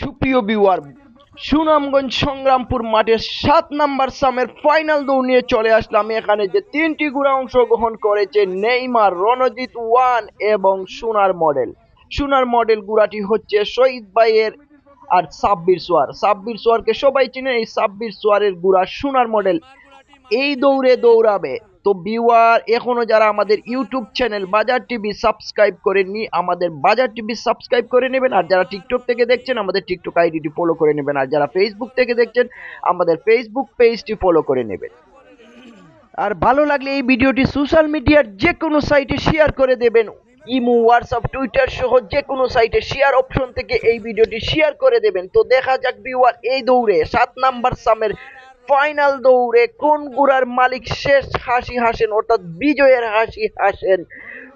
সুপ্রিয় বিওয়ার সুনামগঞ্জ সংগ্রামপুর মাঠের সাত নাম্বার সামের ফাইনাল দৌড় নিয়ে চলে আসলাম। এখানে যে তিনটি ঘোড়া অংশগ্রহণ করেছে নেইমার, রণজিৎ ওয়ান এবং সোনার মডেল। সোনার মডেল গুড়াটি হচ্ছে শহীদ ভাইয়ের আর সাব্বির সোয়ার। সাব্বির সোয়ারকে সবাই চিনে, এই সাব্বির সোয়ারের গুড়া সোনার মডেল এই দৌড়ে দৌড়াবে। তো বিওয়ার এখনও যারা আমাদের YouTube channel Bazar TV subscribe করেননি, আমাদের বাজার টিভি সাবস্ক্রাইব করে নেবেন, আর যারা টিকটক থেকে দেখছেন, আমাদের টিকটক আইডিটি ফলো করে নেবেন, আর যারা ফেসবুক থেকে দেখছেন, আমাদের ফেসবুক পেজটি ফলো করে নেবেন। আর ভালো লাগলে এই ভিডিওটি সোশ্যাল মিডিয়ার যে কোনো সাইটে শেয়ার করে দেবেন। ইমো হোয়াটসঅ্যাপ টুইটার সহ যে কোনো সাইটে শেয়ার অপশন থেকে এই ভিডিওটি শেয়ার করে দেবেন। তো দেখা যাক বিওয়ার এই দৌড়ে সাত নাম্বার সামের ফাইনাল দৌড়ে কোন গুড়ার মালিক শেষ হাসি হাসেন, অর্থাৎ বিজয়ের হাসি হাসেন?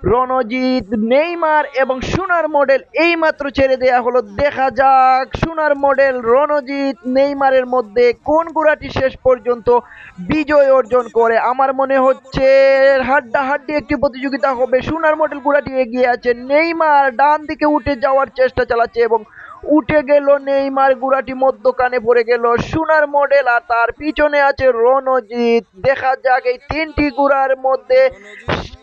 রণজিৎ, নেইমার এবং সোনার মডেল এই মাত্র ছেড়ে দেয়া হলো। দেখা যাক, সোনার মডেল রণজিৎ, নেইমারের মধ্যে কোন গুড়াটি শেষ পর্যন্ত বিজয় অর্জন করে? আমার মনে হচ্ছে হাড্ডা হাড্ডি একটি প্রতিযোগিতা হবে। সোনার মডেল গুড়াটি এগিয়ে আছে। নেইমার ডান দিকে উঠে যাওয়ার চেষ্টা চালাচ্ছে এবং উঠে গেল নেইমার, গুড়াটি মধ্যখানে পড়ে গেল। সোনার মডেল আর তার পিছনে আছে রণজিৎ। দেখা যাক এই তিনটি গুড়ার মধ্যে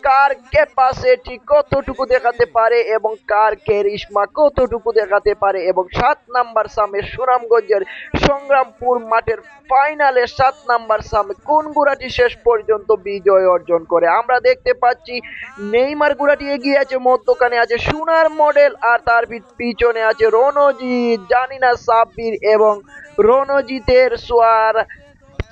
কার ক্যাপাসিটি কতটুকু দেখাতে পারে এবং কার কেরিশমা কতটুকু দেখাতে পারে এবং সাত নাম্বার সামে সুনামগঞ্জের সংগ্রামপুর মাঠের ফাইনালে সাত নাম্বার সামে কোন গুড়াটি শেষ পর্যন্ত বিজয় অর্জন করে? আমরা দেখতে পাচ্ছি নেইমার গুড়াটি এগিয়ে আছে, মধ্যখানে আছে সোনার মডেল আর তার পিছনে আছে রণজিৎ, জানি না সাব্বির এবং রণজিতের সোয়ার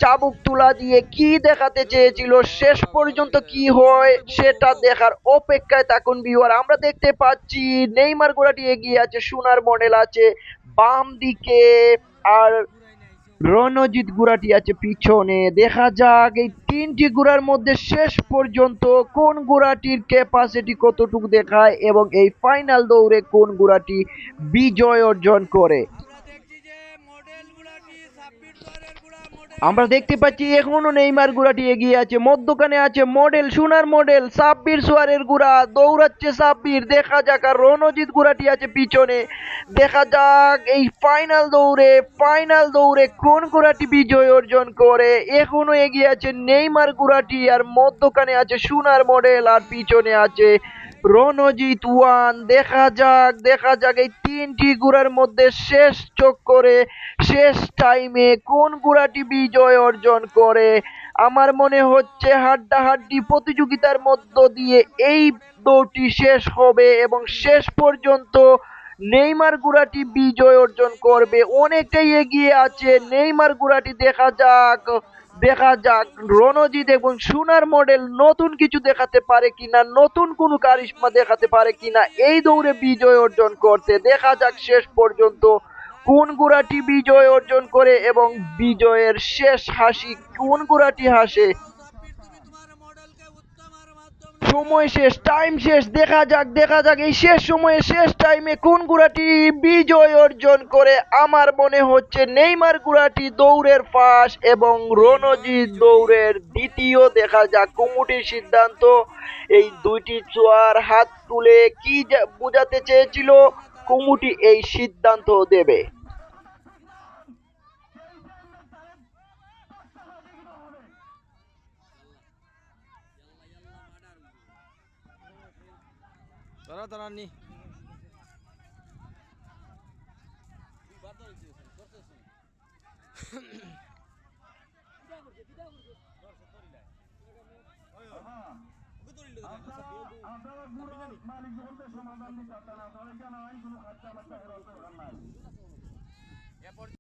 চাবুক তুলা দিয়ে কি দেখাতে চেয়েছিল, শেষ পর্যন্ত কি হয় সেটা দেখার অপেক্ষায় থাকুন ভিউয়ার আমরা দেখতে পাচ্ছি নেইমার গোড়াটি এগিয়ে আছে, সোনার মডেল আছে বাম দিকে আর রণজিৎ গুড়াটি আছে পিছনে। দেখা যাক এই তিনটি গুড়ার মধ্যে শেষ পর্যন্ত কোন গুড়াটির ক্যাপাসিটি কতটুকু দেখায় এবং এই ফাইনাল দৌড়ে কোন গুড়াটি বিজয় অর্জন করে দেখছি যে মডেলগুলাটি ছাব্বিশ সোয়ারের গুড়া মডেল আমরা দেখতে পাচ্ছি এখনও নেইমার গুড়াটি এগিয়ে আছে, মধ্যখানে আছে মডেল সোনার মডেল সাব্বির সোয়ারের গুড়া, দৌড়াচ্ছে সাব্বির, দেখা যাক, আর রণজিৎ গুড়াটি আছে পিছনে। দেখা যাক, এই ফাইনাল দৌড়ে ফাইনাল দৌড়ে কোন গুড়াটি বিজয় অর্জন করে? এখনও এগিয়ে আছে নেইমার গুড়াটি, আর মধ্যখানে আছে সোনার মডেল আর পিছনে আছে রণজিৎ ওয়ান দেখা যাক দেখা যাক এই তিনটি গুড়ার মধ্যে শেষ চোখ করে, শেষ টাইমে কোন গুড়াটি বিজয় অর্জন করে? আমার মনে হচ্ছে হাড্ডাহাড্ডি প্রতিযোগিতার মধ্য দিয়ে এই দৌড়টি শেষ হবে এবং শেষ পর্যন্ত নেইমার গুড়াটি বিজয় অর্জন করবে। অনেকটাই এগিয়ে আছে, নেইমার গুড়াটি দেখা যাক। দেখা যাক। রণজিৎ এবং সোনার মডেল নতুন কিছু দেখাতে পারে কিনা, নতুন কোনো কারিশ্মা দেখাতে পারে কিনা, এই দৌড়ে বিজয় অর্জন করতে। দেখা যাক শেষ পর্যন্ত কোন গুড়াটি বিজয় অর্জন করে এবং বিজয়ের শেষ হাসি কোন গুড়াটি হাসে সময় শেষ টাইম শেষ, দেখা যাক দেখা যাক, এই শেষ সময়ে, শেষ টাইমে কোন গুড়াটি বিজয় অর্জন করে? আমার মনে হচ্ছে নেইমার গুড়াটি দৌড়ের ফাঁস এবং রণজিৎ দৌড়ের দ্বিতীয়। দেখা যাক, কুমুটির সিদ্ধান্ত। এই দুইটি চোয়ার হাত তুলে কি বোঝাতে চেয়েছিল, কুমুটি এই সিদ্ধান্ত দেবে। ধরা ধরা নি